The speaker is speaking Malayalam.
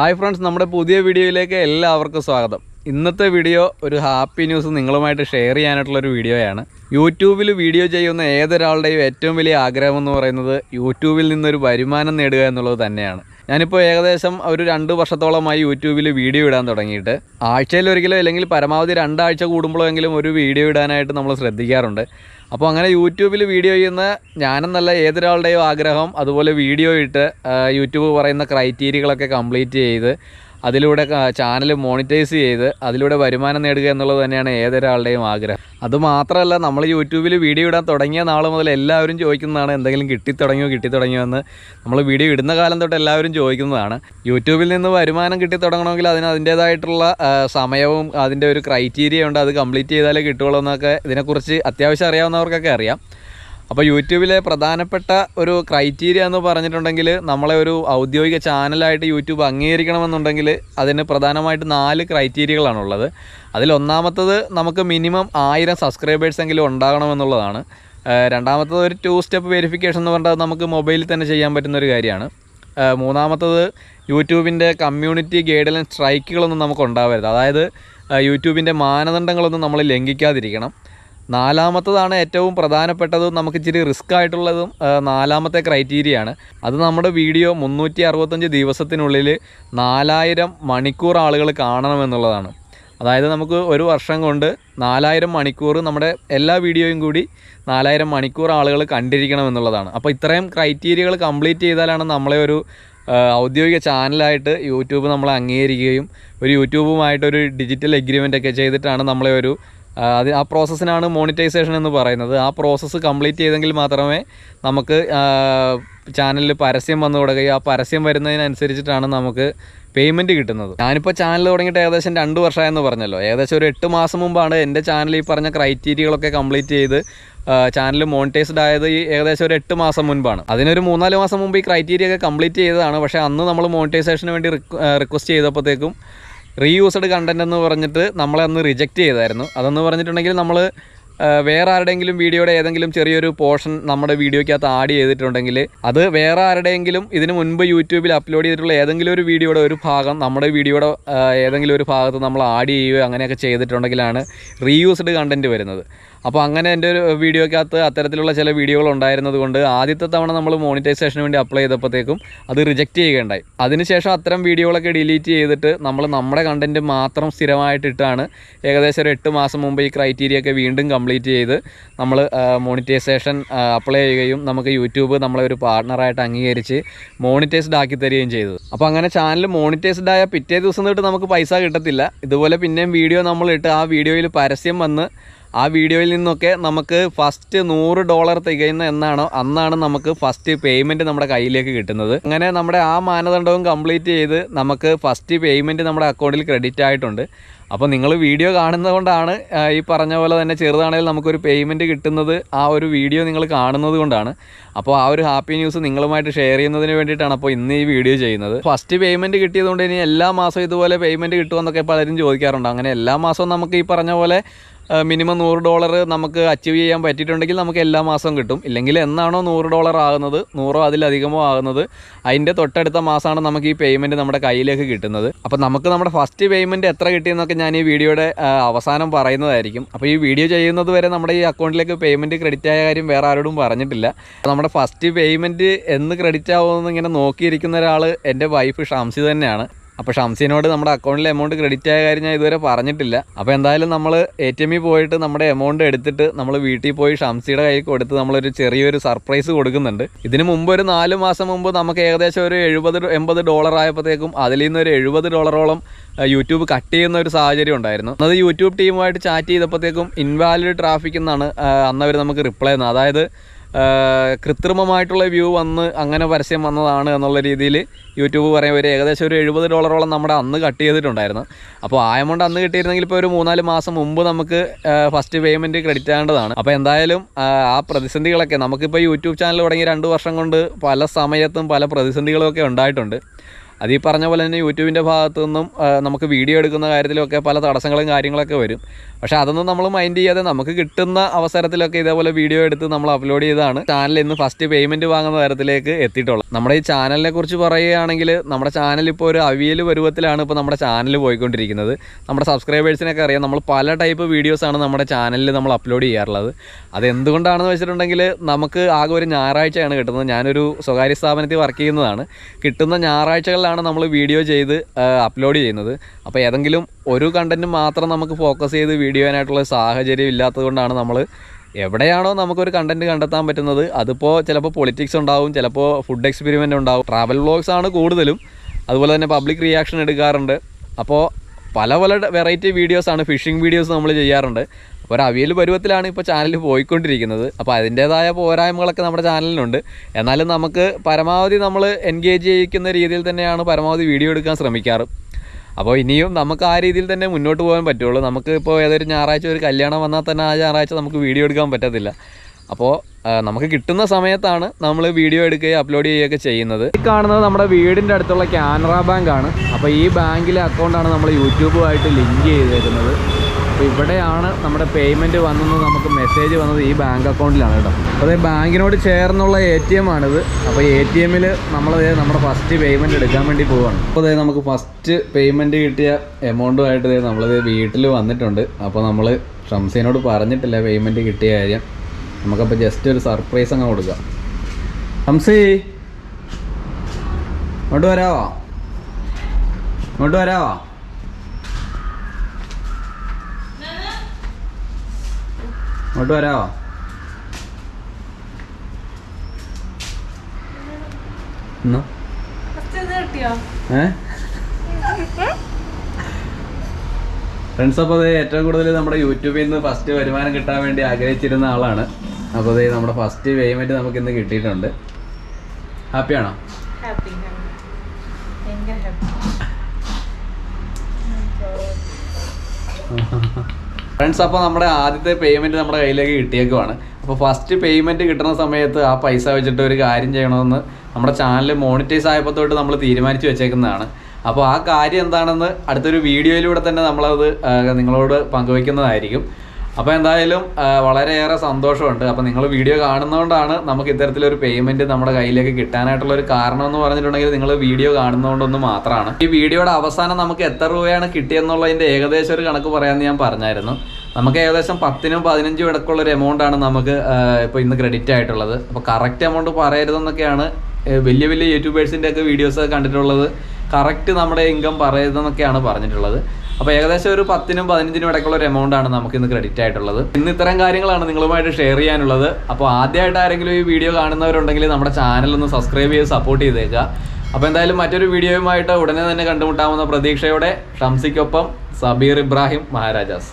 ഹായ് ഫ്രണ്ട്സ് നമ്മുടെ പുതിയ വീഡിയോയിലേക്ക് എല്ലാവർക്കും സ്വാഗതം. ഇന്നത്തെ വീഡിയോ ഒരു ഹാപ്പി ന്യൂസ് നിങ്ങളുമായിട്ട് ഷെയർ ചെയ്യാനായിട്ടുള്ള ഒരു വീഡിയോയാണ്. യൂട്യൂബിൽ വീഡിയോ ചെയ്യുന്ന ഏതൊരാളുടെയും ഏറ്റവും വലിയ ആഗ്രഹം എന്ന് പറയുന്നത് യൂട്യൂബിൽ നിന്നൊരു വരുമാനം നേടുക എന്നുള്ളത് തന്നെയാണ്. ഞാനിപ്പോൾ ഏകദേശം ഒരു രണ്ട് വർഷത്തോളമായി യൂട്യൂബിൽ വീഡിയോ ഇടാൻ തുടങ്ങിയിട്ട്. ആഴ്ചയിൽ ഒരിക്കലും അല്ലെങ്കിൽ പരമാവധി രണ്ടാഴ്ച കൂടുമ്പോഴെങ്കിലും ഒരു വീഡിയോ ഇടാനായിട്ട് നമ്മൾ ശ്രദ്ധിക്കാറുണ്ട്. അപ്പോൾ അങ്ങനെ യൂട്യൂബിൽ വീഡിയോ ചെയ്യുന്ന ഞാനെന്നല്ല ഏതൊരാളുടെയും ആഗ്രഹം അതുപോലെ വീഡിയോ ഇട്ട് യൂട്യൂബ് പറയുന്ന ക്രൈറ്റീരിയകളൊക്കെ കംപ്ലീറ്റ് ചെയ്ത് അതിലൂടെ ചാനൽ മോണിറ്റൈസ് ചെയ്ത് അതിലൂടെ വരുമാനം നേടുക എന്നുള്ളത് തന്നെയാണ് ഏതൊരാളുടെയും ആഗ്രഹം. അതുമാത്രമല്ല നമ്മൾ യൂട്യൂബിൽ വീഡിയോ ഇടാൻ തുടങ്ങിയ നാൾ മുതൽ എല്ലാവരും ചോദിക്കുന്നതാണ് എന്തെങ്കിലും കിട്ടിത്തുടങ്ങിയോ കിട്ടിത്തുടങ്ങിയോ എന്ന്. നമ്മൾ വീഡിയോ ഇടുന്ന കാലം തൊട്ട് എല്ലാവരും ചോദിക്കുന്നതാണ്. യൂട്യൂബിൽ നിന്ന് വരുമാനം കിട്ടിത്തുടങ്ങണമെങ്കിൽ അതിന് അതിന്റേതായിട്ടുള്ള സമയവും അതിന്റെ ഒരു ക്രൈറ്റീരിയ ഉണ്ട്. അത് കംപ്ലീറ്റ് ചെയ്താലേ കിട്ടുള്ളൂ എന്നൊക്കെ ഇതിനെക്കുറിച്ച് അത്യാവശ്യം അറിയാവുന്നവർക്കൊക്കെ അറിയാം. അപ്പോൾ യൂട്യൂബിലെ പ്രധാനപ്പെട്ട ഒരു ക്രൈറ്റീരിയ എന്ന് പറഞ്ഞിട്ടുണ്ടെങ്കിൽ നമ്മളെ ഒരു ഔദ്യോഗിക ചാനലായിട്ട് യൂട്യൂബ് അംഗീകരിക്കണമെന്നുണ്ടെങ്കിൽ അതിന് പ്രധാനമായിട്ട് നാല് ക്രൈറ്റീരിയകളാണുള്ളത് അതിലൊന്നാമത്തത് നമുക്ക് മിനിമം ആയിരം സബ്സ്ക്രൈബേഴ്സ് എങ്കിലും ഉണ്ടാകണമെന്നുള്ളതാണ്. രണ്ടാമത്തത് ഒരു ടു സ്റ്റെപ്പ് വെരിഫിക്കേഷൻ എന്ന് പറഞ്ഞാൽ നമുക്ക് മൊബൈലിൽ തന്നെ ചെയ്യാൻ പറ്റുന്ന ഒരു കാര്യമാണ്. മൂന്നാമത്തത് യൂട്യൂബിന്റെ കമ്മ്യൂണിറ്റി ഗൈഡ് ലൈൻ സ്ട്രൈക്കുകളൊന്നും നമുക്ക് ഉണ്ടാവരുത്. അതായത് യൂട്യൂബിന്റെ മാനദണ്ഡങ്ങളൊന്നും നമ്മൾ ലംഘിക്കാതിരിക്കണം. നാലാമത്തതാണ് ഏറ്റവും പ്രധാനപ്പെട്ടതും നമുക്ക് ഇച്ചിരി റിസ്ക് ആയിട്ടുള്ളതും നാലാമത്തെ ക്രൈറ്റീരിയ ആണ്. അത് നമ്മുടെ വീഡിയോ മുന്നൂറ്റി അറുപത്തഞ്ച് ദിവസത്തിനുള്ളിൽ നാലായിരം മണിക്കൂർ ആളുകൾ കാണണമെന്നുള്ളതാണ്. അതായത് നമുക്ക് ഒരു വർഷം കൊണ്ട് നാലായിരം മണിക്കൂർ നമ്മുടെ എല്ലാ വീഡിയോയും കൂടി നാലായിരം മണിക്കൂർ ആളുകൾ കണ്ടിരിക്കണം എന്നുള്ളതാണ് അപ്പോൾ ഇത്രയും ക്രൈറ്റീരിയകൾ കംപ്ലീറ്റ് ചെയ്താലാണ് നമ്മളെ ഒരു ഔദ്യോഗിക ചാനലായിട്ട് യൂട്യൂബ് നമ്മളെ അംഗീകരിക്കുകയും ഒരു യൂട്യൂബുമായിട്ടൊരു ഡിജിറ്റൽ എഗ്രിമെന്റ് ഒക്കെ ചെയ്തിട്ടാണ് നമ്മളെ ഒരു അത് ആ പ്രോസസ്സിനാണ് മോണിറ്റൈസേഷൻ എന്ന് പറയുന്നത്. ആ പ്രോസസ്സ് കംപ്ലീറ്റ് ചെയ്തെങ്കിൽ മാത്രമേ നമുക്ക് ചാനലിൽ പരസ്യം വന്നു തുടങ്ങുകയും ആ പരസ്യം വരുന്നതിനനുസരിച്ചിട്ടാണ് നമുക്ക് പേയ്മെന്റ് കിട്ടുന്നത്. ഞാനിപ്പോൾ ചാനൽ തുടങ്ങിയിട്ട് ഏകദേശം രണ്ട് വർഷമായെന്ന് പറഞ്ഞല്ലോ. ഏകദേശം ഒരു എട്ട് മാസം മുമ്പാണ് എന്റെ ചാനൽ ഈ പറഞ്ഞ ക്രൈറ്റീരിയകളൊക്കെ കംപ്ലീറ്റ് ചെയ്ത് ചാനൽ മോണിറ്റൈസ്ഡ് ആയത് ഈ ഏകദേശം ഒരു എട്ട് മാസം മുൻപാണ്. അതിനൊരു മൂന്നാൽ മാസം മുമ്പ് ഈ ക്രൈറ്റീരിയ ഒക്കെ കംപ്ലീറ്റ് ചെയ്തതാണ്. പക്ഷേ അന്ന് നമ്മൾ മോണിറ്റൈസേഷന് വേണ്ടി റിക്വസ്റ്റ് ചെയ്തപ്പോഴത്തേക്കും റീയൂസ്ഡ് കണ്ടന്റ് എന്ന് പറഞ്ഞിട്ട് നമ്മളെ അന്ന് റിജക്റ്റ് ചെയ്തായിരുന്നു. അതെന്ന് പറഞ്ഞിട്ടുണ്ടെങ്കിൽ നമ്മൾ വേറെ ആരുടെയെങ്കിലും വീഡിയോയുടെ ഏതെങ്കിലും ചെറിയൊരു പോർഷൻ നമ്മുടെ വീഡിയോയ്ക്കകത്ത് ആഡ് ചെയ്തിട്ടുണ്ടെങ്കിൽ അത് വേറെ ആരുടെയെങ്കിലും ഇതിന് മുൻപ് യൂട്യൂബിൽ അപ്ലോഡ് ചെയ്തിട്ടുള്ള ഏതെങ്കിലും ഒരു വീഡിയോയുടെ ഒരു ഭാഗം നമ്മുടെ വീഡിയോയുടെ ഏതെങ്കിലും ഒരു ഭാഗത്ത് നമ്മൾ ആഡ് ചെയ്യുകയോ അങ്ങനെയൊക്കെ ചെയ്തിട്ടുണ്ടെങ്കിലാണ് റീയൂസ്ഡ് കണ്ടന്റ് വരുന്നത്. അപ്പോൾ അങ്ങനെ എന്റെ ഒരു വീഡിയോക്കകത്ത് അത്തരത്തിലുള്ള ചില വീഡിയോകൾ ഉണ്ടായിരുന്നത് കൊണ്ട് ആദ്യത്തെ തവണ നമ്മൾ മോണിറ്റൈസേഷന് വേണ്ടി അപ്ലൈ ചെയ്തപ്പോഴത്തേക്കും അത് റിജക്റ്റ് ചെയ്യുകയുണ്ടായി. അതിനുശേഷം അത്തരം വീഡിയോകളൊക്കെ ഡിലീറ്റ് ചെയ്തിട്ട് നമ്മൾ നമ്മുടെ കണ്ടന്റ് മാത്രം സ്ഥിരമായിട്ടിട്ടാണ് ഏകദേശം ഒരു എട്ട് മാസം മുമ്പ് ഈ ക്രൈറ്റീരിയ ഒക്കെ വീണ്ടും കംപ്ലീറ്റ് ചെയ്ത് നമ്മൾ മോണിറ്റൈസേഷൻ അപ്ലൈ ചെയ്യുകയും നമുക്ക് യൂട്യൂബ് നമ്മളെ ഒരു പാർട്ണറായിട്ട് അംഗീകരിച്ച് മോണിറ്റൈസ്ഡ് ആക്കി തരികയും ചെയ്തു അപ്പോൾ അങ്ങനെ ചാനൽ മോണിറ്റൈസ്ഡ് ആയ പിറ്റേ ദിവസം തൊട്ട് നമുക്ക് പൈസ കിട്ടത്തില്ല. ഇതുപോലെ പിന്നെയും വീഡിയോ നമ്മൾ ഇട്ട് ആ വീഡിയോയിൽ പരസ്യം വന്ന് ആ വീഡിയോയിൽ നിന്നൊക്കെ നമുക്ക് ഫസ്റ്റ് നൂറ് ഡോളർ തികയുന്ന എന്നാണോ അന്നാണ് നമുക്ക് ഫസ്റ്റ് പേയ്മെന്റ് നമ്മുടെ കയ്യിലേക്ക് കിട്ടുന്നത്. അങ്ങനെ നമ്മുടെ ആ മാനദണ്ഡവും കംപ്ലീറ്റ് ചെയ്ത് നമുക്ക് ഫസ്റ്റ് പേയ്മെന്റ് നമ്മുടെ അക്കൗണ്ടിൽ ക്രെഡിറ്റ് ആയിട്ടുണ്ട്. അപ്പോൾ നിങ്ങൾ വീഡിയോ കാണുന്നതുകൊണ്ടാണ് ഈ പറഞ്ഞ പോലെ തന്നെ ചെറുതാണെങ്കിൽ നമുക്കൊരു പേയ്മെന്റ് കിട്ടുന്നത് ആ ഒരു വീഡിയോ നിങ്ങൾ കാണുന്നത് കൊണ്ടാണ്. അപ്പോൾ ആ ഒരു ഹാപ്പി ന്യൂസ് നിങ്ങളുമായിട്ട് ഷെയർ ചെയ്യുന്നതിന് വേണ്ടിയിട്ടാണ് അപ്പോൾ ഇന്ന് ഈ വീഡിയോ ചെയ്യുന്നത്. ഫസ്റ്റ് പേയ്മെന്റ് കിട്ടിയതുകൊണ്ട് ഇനി എല്ലാ മാസവും ഇതുപോലെ പേയ്മെന്റ് കിട്ടുമെന്നൊക്കെ പലരും ചോദിക്കാറുണ്ട്. അങ്ങനെ എല്ലാ മാസവും നമുക്ക് ഈ പറഞ്ഞ പോലെ മിനിമം നൂറ് ഡോളർ നമുക്ക് അച്ചീവ് ചെയ്യാൻ പറ്റിയിട്ടുണ്ടെങ്കിൽ നമുക്ക് എല്ലാ മാസവും കിട്ടും. ഇല്ലെങ്കിൽ എന്നാണോ നൂറ് ഡോളർ ആകുന്നത്? നൂറോ അതിലധികമോ ആകുന്നത്? അതിന്റെ തൊട്ടടുത്ത മാസമാണ് നമുക്ക് ഈ പേയ്മെന്റ് നമ്മുടെ കയ്യിലേക്ക് കിട്ടുന്നത്. അപ്പോൾ നമുക്ക് നമ്മുടെ ഫസ്റ്റ് പേയ്മെന്റ് എത്ര കിട്ടിയെന്നൊക്കെ ഞാൻ ഈ വീഡിയോയുടെ അവസാനം പറയുന്നതായിരിക്കും. അപ്പോൾ ഈ വീഡിയോ ചെയ്യുന്നത് വരെ നമ്മുടെ ഈ അക്കൗണ്ടിലേക്ക് പേയ്മെന്റ് ക്രെഡിറ്റ് ആയ കാര്യം വേറെ ആരോടും പറഞ്ഞിട്ടില്ല. നമ്മുടെ ഫസ്റ്റ് പേയ്മെന്റ് എന്ന് ക്രെഡിറ്റ് ആവുമെന്ന് ഇങ്ങനെ നോക്കിയിരിക്കുന്ന ഒരാൾ എന്റെ വൈഫ് ഷാംസി തന്നെയാണ്. അപ്പോൾ ഷംസീനോട് നമ്മുടെ അക്കൗണ്ടിൽ എമൗണ്ട് ക്രെഡിറ്റ് ആയ കാര്യം ഞാൻ ഇതുവരെ പറഞ്ഞിട്ടില്ല. അപ്പോൾ എന്തായാലും നമ്മൾ എ ടി എമ്മിൽ പോയിട്ട് നമ്മുടെ എമൗണ്ട് എടുത്തിട്ട് നമ്മൾ വീട്ടിൽ പോയി ഷംസിയുടെ കയ്യിൽ കൊടുത്ത് നമ്മളൊരു ചെറിയൊരു സർപ്രൈസ് കൊടുക്കുന്നുണ്ട്. ഇതിന് മുമ്പ് ഒരു നാല് മാസം മുമ്പ് നമുക്ക് ഏകദേശം ഒരു എഴുപത് എൺപത് ഡോളർ ആയപ്പോഴത്തേക്കും അതിൽ നിന്ന് ഒരു എഴുപത് ഡോളറോളം യൂട്യൂബ് കട്ട് ചെയ്യുന്ന ഒരു സാഹചര്യം ഉണ്ടായിരുന്നു. അത് യൂട്യൂബ് ടീമുമായിട്ട് ചാറ്റ് ചെയ്തപ്പോഴത്തേക്കും ഇൻവാലിഡ് ട്രാഫിക് എന്നാണ് അന്നവർ നമുക്ക് റിപ്ലൈ ചെയ്യുന്നത് അതായത് കൃത്രിമമായിട്ടുള്ള വ്യൂ വന്ന് അങ്ങനെ പരസ്യം വന്നതാണ് എന്നുള്ള രീതിയിൽ യൂട്യൂബ് പറയും ഒരു ഏകദേശം ഒരു എഴുപത് ഡോളറോളം നമ്മുടെ അന്ന് കട്ട് ചെയ്തിട്ടുണ്ടായിരുന്നു. അപ്പോൾ ആ എമൗണ്ട് അന്ന് കിട്ടിയിരുന്നെങ്കിൽ ഇപ്പോൾ ഒരു മൂന്നാൽ മാസം മുമ്പ് നമുക്ക് ഫസ്റ്റ് പേയ്മെന്റ് ക്രെഡിറ്റ് ആകേണ്ടതാണ് അപ്പോൾ എന്തായാലും ആ പ്രതിസന്ധികളൊക്കെ നമുക്കിപ്പോൾ യൂട്യൂബ് ചാനൽ തുടങ്ങി രണ്ട് വർഷം കൊണ്ട് പല സമയത്തും പല പ്രതിസന്ധികളൊക്കെ ഉണ്ടായിട്ടുണ്ട്. അത് ഈ പറഞ്ഞ പോലെ തന്നെ യൂട്യൂബിന്റെ ഭാഗത്തു നിന്നും നമുക്ക് വീഡിയോ എടുക്കുന്ന കാര്യത്തിലൊക്കെ പല തടസ്സങ്ങളും കാര്യങ്ങളൊക്കെ വരും. പക്ഷേ അതൊന്നും നമ്മൾ മൈൻഡ് ചെയ്യാതെ നമുക്ക് കിട്ടുന്ന അവസരത്തിലൊക്കെ ഇതേപോലെ വീഡിയോ എടുത്ത് നമ്മൾ അപ്ലോഡ് ചെയ്താണ് ചാനൽ ഇന്ന് ഫസ്റ്റ് പേയ്മെന്റ് വാങ്ങുന്ന തരത്തിലേക്ക് എത്തിയിട്ടുള്ളത്. നമ്മുടെ ഈ ചാനലിനെ കുറിച്ച് പറയുകയാണെങ്കിൽ നമ്മുടെ ചാനൽ ഇപ്പോൾ ഒരു അവിയൽ പരുവത്തിലാണ് ഇപ്പോൾ നമ്മുടെ ചാനൽ പോയിക്കൊണ്ടിരിക്കുന്നത്. നമ്മുടെ സബ്സ്ക്രൈബേഴ്സിനൊക്കെ അറിയാം നമ്മൾ പല ടൈപ്പ് വീഡിയോസാണ് നമ്മുടെ ചാനലിൽ നമ്മൾ അപ്ലോഡ് ചെയ്യാറുള്ളത്. അതെന്തുകൊണ്ടാണെന്ന് വെച്ചിട്ടുണ്ടെങ്കിൽ നമുക്ക് ആകെ ഒരു ഞായറാഴ്ചയാണ് കിട്ടുന്നത്. ഞാനൊരു സ്വകാര്യ സ്ഥാപനത്തിൽ വർക്ക് ചെയ്യുന്നതാണ്. കിട്ടുന്ന ഞായറാഴ്ചകളിലാണ് നമ്മൾ വീഡിയോ ചെയ്ത് അപ്ലോഡ് ചെയ്യുന്നത്. അപ്പോൾ ഏതെങ്കിലും ഒരു കണ്ടന്റ് മാത്രം നമുക്ക് ഫോക്കസ് ചെയ്ത് വീഡിയോ ചെയ്യാനായിട്ടുള്ള സാഹചര്യം ഇല്ലാത്തതുകൊണ്ടാണ് നമ്മൾ എവിടെയാണോ നമുക്കൊരു കണ്ടന്റ് കണ്ടെത്താൻ പറ്റുന്നത്. അതിപ്പോൾ ചിലപ്പോൾ പൊളിറ്റിക്സ് ഉണ്ടാവും ചിലപ്പോൾ ഫുഡ് എക്സ്പെരിമെന്റ് ഉണ്ടാവും. ട്രാവൽ വ്ലോഗ്സ് ആണ് കൂടുതലും. അതുപോലെ തന്നെ പബ്ലിക് റിയാക്ഷൻ എടുക്കാറുണ്ട്. അപ്പോൾ പല പല വെറൈറ്റി വീഡിയോസാണ് ഫിഷിംഗ് വീഡിയോസ് നമ്മൾ ചെയ്യാറുണ്ട്. ഒരു അവിയൽ പരുവത്തിലാണ് ഇപ്പോൾ ചാനൽ പോയിക്കൊണ്ടിരിക്കുന്നത്. അപ്പോൾ അതിന്റേതായ പോരായ്മകളൊക്കെ നമ്മുടെ ചാനലിനുണ്ട് എന്നാലും നമുക്ക് പരമാവധി നമ്മൾ എൻഗേജ് ചെയ്യിക്കുന്ന രീതിയിൽ തന്നെയാണ് പരമാവധി വീഡിയോ എടുക്കാൻ ശ്രമിക്കാറ്. അപ്പോൾ ഇനിയും നമുക്ക് ആ രീതിയിൽ തന്നെ മുന്നോട്ട് പോകാൻ പറ്റുള്ളൂ. നമുക്ക് ഇപ്പോൾ ഏതൊരു ഞായറാഴ്ച ഒരു കല്യാണം വന്നാൽ തന്നെ ആ ഞായറാഴ്ച നമുക്ക് വീഡിയോ എടുക്കാൻ പറ്റത്തില്ല. അപ്പോൾ നമുക്ക് കിട്ടുന്ന സമയത്താണ് നമ്മൾ വീഡിയോ എടുക്കുകയും അപ്ലോഡ് ചെയ്യുകയൊക്കെ ചെയ്യുന്നത്. ഈ കാണുന്നത് നമ്മുടെ വീടിന്റെ അടുത്തുള്ള കാനറ ബാങ്ക് ആണ് അപ്പോൾ ഈ ബാങ്കിലെ അക്കൗണ്ടാണ് നമ്മൾ യൂട്യൂബുമായിട്ട് ലിങ്ക് ചെയ്തേക്കുന്നത്. അപ്പോൾ ഇവിടെയാണ് നമ്മുടെ പേയ്മെന്റ് വന്നത് നമുക്ക് മെസ്സേജ് വന്നത് ഈ ബാങ്ക് അക്കൗണ്ടിലാണ് കേട്ടോ. അതേ ബാങ്കിനോട് ചേർന്നുള്ള എ ടി എം ആണിത്. അപ്പോൾ എ ടി എമ്മിൽ നമ്മളത് നമ്മുടെ ഫസ്റ്റ് പേയ്മെന്റ് എടുക്കാൻ വേണ്ടി പോവാണ്. അപ്പോൾ അതേ നമുക്ക് ഫസ്റ്റ് പേയ്മെന്റ് കിട്ടിയ എമൗണ്ടുമായിട്ട് നമ്മളത് വീട്ടിൽ വന്നിട്ടുണ്ട്. അപ്പോൾ നമ്മൾ ഷംസീനോട് പറഞ്ഞിട്ടില്ല പേയ്മെന്റ് കിട്ടിയ കാര്യം. നമുക്കപ്പോൾ ജസ്റ്റ് ഒരു സർപ്രൈസ് അങ്ങ് കൊടുക്കാം. ഷംസി ഇങ്ങോട്ട് വരാവോ? ഇങ്ങോട്ട് വരാവോ? ഇങ്ങോട്ട് വരാവോ? എന്നാ ഫ്രണ്ട്സ് അപ്പോൾ അത് ഏറ്റവും കൂടുതൽ നമ്മുടെ യൂട്യൂബിൽ നിന്ന് ഫസ്റ്റ് വരുമാനം കിട്ടാൻ വേണ്ടി ആഗ്രഹിച്ചിരുന്ന ആളാണ്. അപ്പോൾ അത് നമ്മുടെ ഫസ്റ്റ് പേയ്മെന്റ് നമുക്ക് ഇന്ന് കിട്ടിയിട്ടുണ്ട്. ഹാപ്പിയാണോ ഹാപ്പി ഹാപ്പി ഫ്രണ്ട്സ് അപ്പോൾ നമ്മുടെ ആദ്യത്തെ പേയ്മെന്റ് നമ്മുടെ കയ്യിലേക്ക് കിട്ടിയേക്കുവാണ്. അപ്പോൾ ഫസ്റ്റ് പേയ്മെന്റ് കിട്ടുന്ന സമയത്ത് ആ പൈസ വെച്ചിട്ട് ഒരു കാര്യം ചെയ്യണമെന്ന് നമ്മുടെ ചാനൽ മോണിറ്റൈസ് ആയപ്പോൾ തൊട്ട് നമ്മൾ തീരുമാനിച്ച് വെച്ചേക്കുന്നതാണ്. അപ്പോൾ ആ കാര്യം എന്താണെന്ന് അടുത്തൊരു വീഡിയോയിലൂടെ തന്നെ നമ്മളത് നിങ്ങളോട് പങ്കുവയ്ക്കുന്നതായിരിക്കും. അപ്പോൾ എന്തായാലും വളരെയേറെ സന്തോഷമുണ്ട്. അപ്പോൾ നിങ്ങൾ വീഡിയോ കാണുന്നതുകൊണ്ടാണ് നമുക്ക് ഇത്തരത്തിലൊരു പേയ്മെന്റ് നമ്മുടെ കയ്യിലേക്ക് കിട്ടാനായിട്ടുള്ള ഒരു കാരണം എന്ന് പറഞ്ഞിട്ടുണ്ടെങ്കിൽ നിങ്ങൾ വീഡിയോ കാണുന്നതുകൊണ്ടൊന്ന് മാത്രമാണ്. ഈ വീഡിയോയുടെ അവസാനം നമുക്ക് എത്ര രൂപയാണ് കിട്ടിയെന്നുള്ളതിന്റെ ഏകദേശം ഒരു കണക്ക് പറയാമെന്ന് ഞാൻ പറഞ്ഞായിരുന്നു. നമുക്ക് ഏകദേശം പത്തിനും പതിനഞ്ചും ഇടക്കുള്ള ഒരു എമൗണ്ട് ആണ് നമുക്ക് ഇപ്പോൾ ഇന്ന് ക്രെഡിറ്റ് ആയിട്ടുള്ളത്. അപ്പോൾ കറക്റ്റ് എമൗണ്ട് പറയരുതെന്നൊക്കെയാണ് വലിയ വലിയ യൂട്യൂബേഴ്സിന്റെ ഒക്കെ വീഡിയോസ് കണ്ടിട്ടുള്ളത്. കറക്റ്റ് നമ്മുടെ ഇൻകം പറയരുതെന്നൊക്കെയാണ് പറഞ്ഞിട്ടുള്ളത്. അപ്പോൾ ഏകദേശം ഒരു പത്തിനും പതിനഞ്ചിനും ഇടയ്ക്കുള്ള ഒരു എമൗണ്ട് ആണ് നമുക്ക് ഇന്ന് ക്രെഡിറ്റ് ആയിട്ടുള്ളത്. ഇന്ന് ഇത്തരം കാര്യങ്ങളാണ് നിങ്ങളുമായിട്ട് ഷെയർ ചെയ്യാനുള്ളത്. അപ്പോൾ ആദ്യമായിട്ട് ആരെങ്കിലും ഈ വീഡിയോ കാണുന്നവരുണ്ടെങ്കിൽ നമ്മുടെ ചാനൽ ഒന്ന് സബ്സ്ക്രൈബ് ചെയ്ത് സപ്പോർട്ട് ചെയ്തേക്കുക. അപ്പോൾ എന്തായാലും മറ്റൊരു വീഡിയോയുമായിട്ട് ഉടനെ തന്നെ കണ്ടുമുട്ടാവുന്ന പ്രതീക്ഷയോടെ ഷംസിക്കൊപ്പം സബീർ ഇബ്രാഹിം മഹാരാജാസ്.